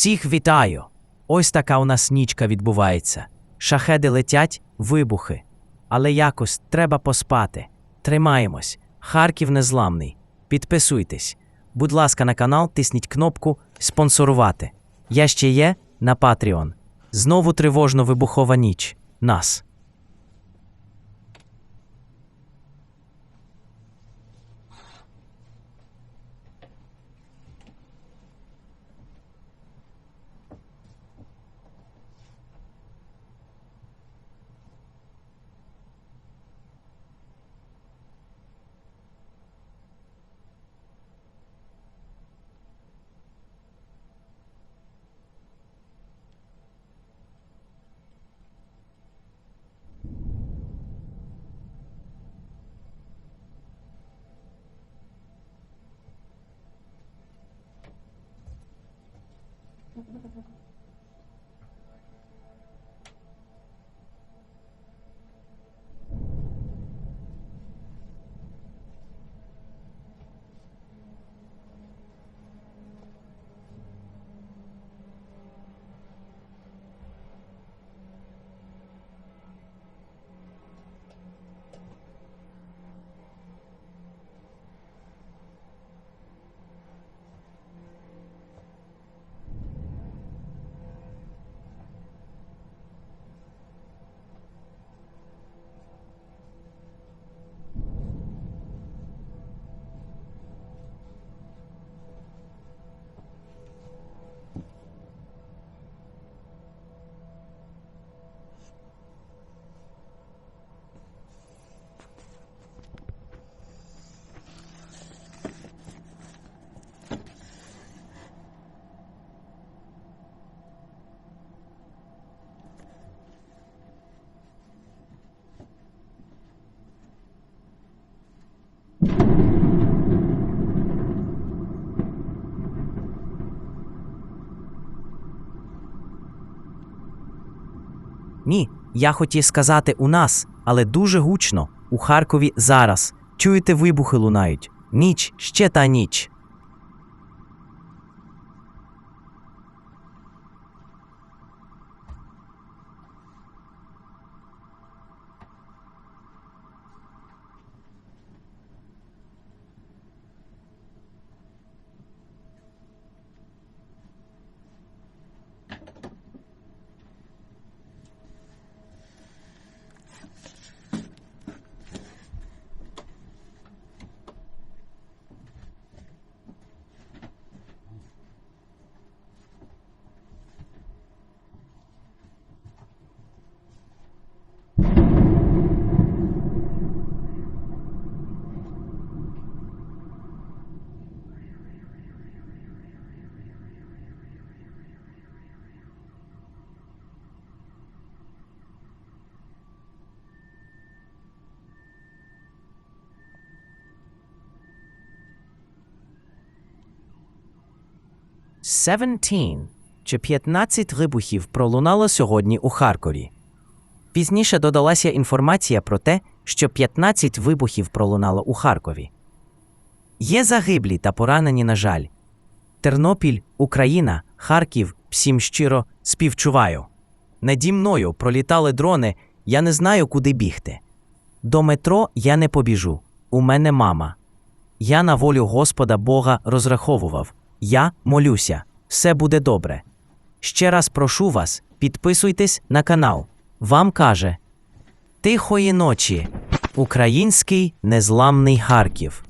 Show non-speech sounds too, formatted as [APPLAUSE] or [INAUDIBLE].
Всіх вітаю! Ось така у нас нічка відбувається. Шахеди летять, вибухи. Але якось треба поспати. Тримаємось. Харків незламний. Підписуйтесь. Будь ласка, на канал тисніть кнопку спонсорувати. Я ще є на Patreon. Знову тривожно вибухова ніч. Нас. Gracias. [LAUGHS] Ні, я хотів сказати у нас, але дуже гучно. У Харкові зараз. Чуєте, вибухи лунають. Ніч, ще та ніч. Seventeen чи 15 вибухів пролунало сьогодні у Харкові. Пізніше додалася інформація про те, що 15 вибухів пролунало у Харкові. Є загиблі та поранені, на жаль. Тернопіль, Україна, Харків, всім щиро співчуваю. Наді мною пролітали дрони, я не знаю, куди бігти. До метро я не побіжу. У мене мама. Я на волю Господа Бога розраховував. Я молюся, все буде добре. Ще раз прошу вас, підписуйтесь на канал. Вам каже Тихої ночі. Український незламний Харків.